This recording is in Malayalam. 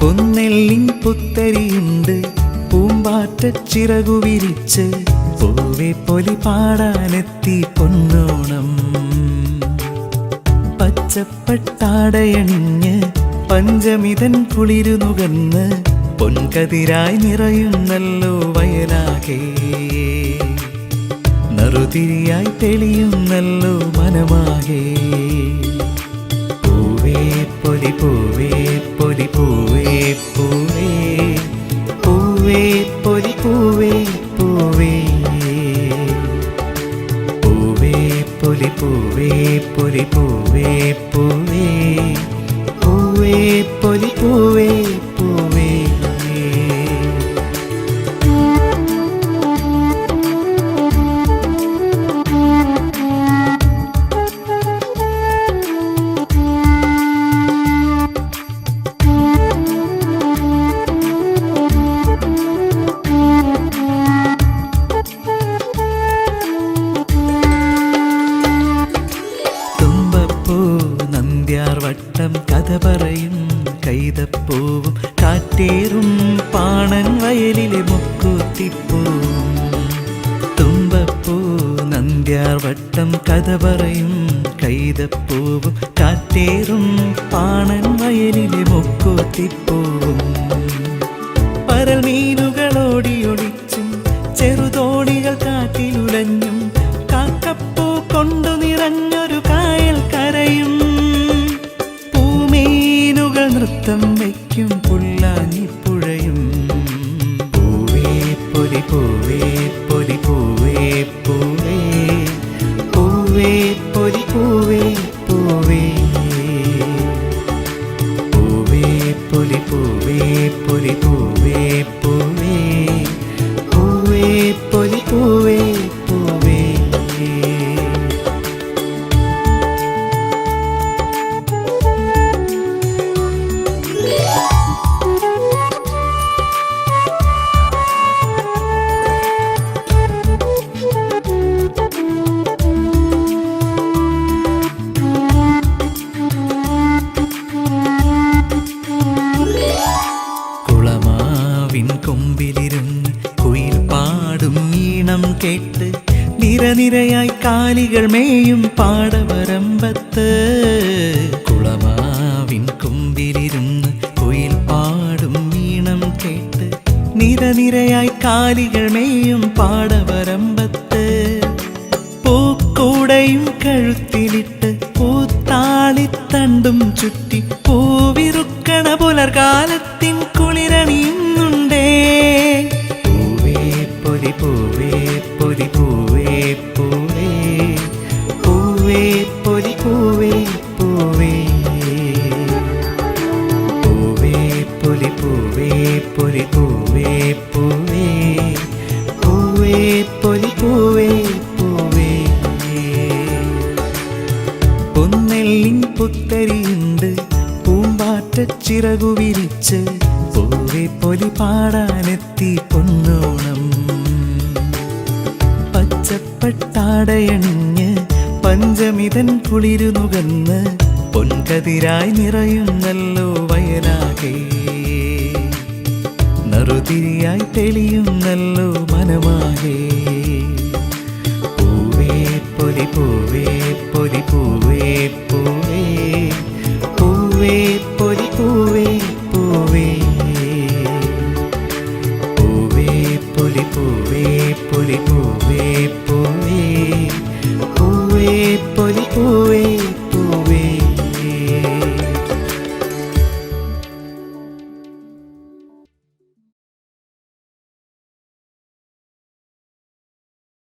പൊന്നെല്ലിൻ പുത്തരിയുണ്ട്. പൂമ്പാറ്റ ചിറകു വിരിച്ച് പൂവെ പൊലി പാടാനെത്തി പൊന്നോണം. പച്ചപ്പട്ടാടയണിഞ്ഞ് പഞ്ചമിതൻ കുളിരു നുകന്ന് പൊൻകതിരായി നിറയുന്നല്ലോ വയലാകെ. നറുതിരിയായി തെളിയുന്നല്ലോ മനമാകെ. പൂവേ പൊലി പൂവേ പൂവേ പൊലി പൂവേ പൂവേ. പൂവേ പൊലി പൂവേ വട്ടം കഥ പറയും കൈതപ്പൂവും കാറ്റേറും പാണൻ വയലിലെ മുക്കൂത്തിപ്പൂവും. തുമ്പപ്പൂ നന്ദ്യാർ വട്ടം കഥ പറയും കൈതപ്പൂവും കാറ്റേറും പാണൻ വയലിലെ മുക്കൂത്തിപ്പൂവും. പരൽ മീനുകളോടിയൊളിച്ചും ചെറുതോണികൾ കാറ്റിലുലഞ്ഞും കാക്കപ്പൂ കൊണ്ടു നിറഞ്ഞൊരു കായൽ കരയും. വയ്ക്കും വയ്ക്കും പുല്ലാഞ്ഞിപ്പുഴയും പൂവേ പൊലി പൂവേ. കേട്ട് നിരനിരയായി കാലികൾ മേയും പാടവരമ്പത്ത്. കുളമാവിൻ കുമ്പിലിരുന്ന് കുയിൽ പാടും ഈണം കേട്ട് നിരനിരയായി കാലികൾ മേയും പാടവരമ്പത്ത്. പൂക്കൂടയും കഴുത്തിലിട്ട് പൂത്താളിത്തണ്ടും ചുറ്റി പൂവിറുക്കണ പുലർകാലത്തിൻ ചിറകു വിരിച്ച് പൂവെ പൊലി പാടാനെത്തി പൊന്നോണം. പച്ചപ്പട്ടാടയണിഞ്ഞ് പഞ്ചമിതൻ കുളിരു നുകന്ന് പൊൻകതിരായി നിറയുന്നല്ലോ വയലാകെ. നറുതിരിയായി തെളിയുന്നല്ലോ മനമാകെ. പൂവേ പൊലി പൂവേ പൊലി പൂവേ പൂവേ പോലെ പോ